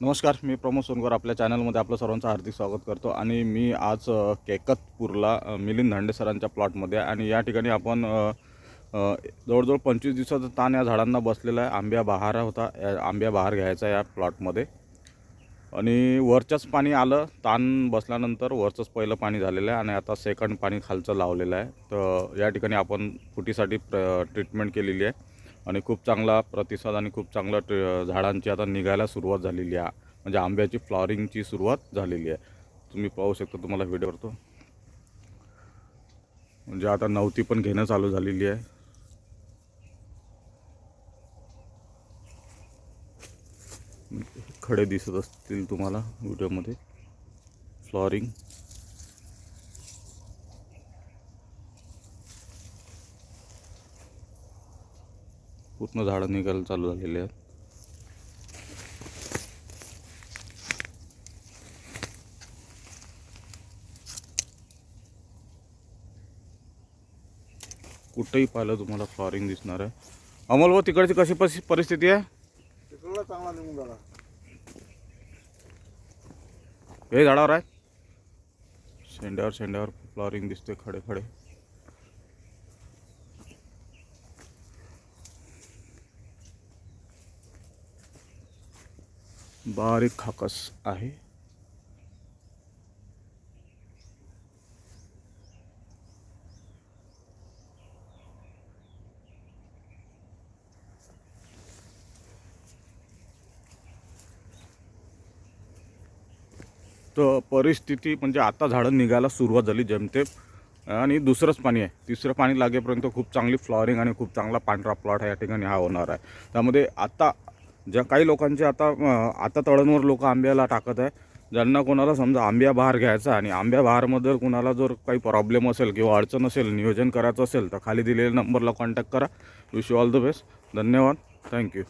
नमस्कार मी प्रमोद सोनकर आपल्या चॅनलमध्ये आपलं सर्वांचं हार्दिक स्वागत करतो आणि मी आज केकतपूरला मिलिंद धांडे सरांच्या प्लॉटमध्ये आहे आणि या ठिकाणी आपण जवळजवळ पंचवीस दिवसाचा ताण या झाडांना बसलेला आहे. आंब्या बहार होता या आंब्या बहार घ्यायचा या प्लॉटमध्ये. आणि वरचंच पाणी आलं ताण बसल्यानंतर वरचंच पहिलं पाणी झालेलं आहे आणि आता सेकंड पाणी खालचं लावलेलं आहे. तर या ठिकाणी आपण फुटीसाठी प्र ट्रीटमेंट केलेली आहे. आणि खूप चांगला प्रतिसाद आणि खूप चांगला ट झाडांची आता निघायला सुरुवात झालेली आहे. म्हणजे आंब्याची फ्लॉरिंगची सुरुवात झालेली आहे. तुम्ही पाहू शकता तुम्हाला व्हिडिओ करतो म्हणजे आता नवती पण घेणं चालू झालेली आहे. खडे दिसत असतील तुम्हाला व्हिडिओमध्ये. फ्लॉरिंग. पूर्ण झाडं निघायला चालू झालेली आहेत. कुठंही पाहिलं तुम्हाला फ्लॉरिंग दिसणार आहे. अमोल भाऊ तिकडची कशी परि- परिस्थिती आहे? तिकडला चांगला निघून गेला. हे झाडावर आहे. शेंड्यावर शेंड्यावर फ्लॉरिंग दिसते खडे खडे. बारीक खाकस आहे. तर परिस्थिती म्हणजे आता झाडं निघायला सुरुवात झाली जमतेप आणि दुसरंच पाणी आहे. तिसरं पाणी लागेपर्यंत खूप चांगली फ्लॉरिंग आणि खूप चांगला पांढरा प्लॉट या ठिकाणी हा होणार आहे. त्यामध्ये आता ज्या काही लोकांचे आता आता तळणवर लोक आंब्याला टाकत आहे ज्यांना कोणाला समजा आंब्या बहार घ्यायचा आणि आंब्या बहारमध्ये कुणाला जर काही प्रॉब्लेम असेल किंवा अडचण असेल नियोजन करायचं असेल तर खाली दिलेल्या नंबरला कॉन्टॅक्ट करा. Wish you all the best धन्यवाद. Thank you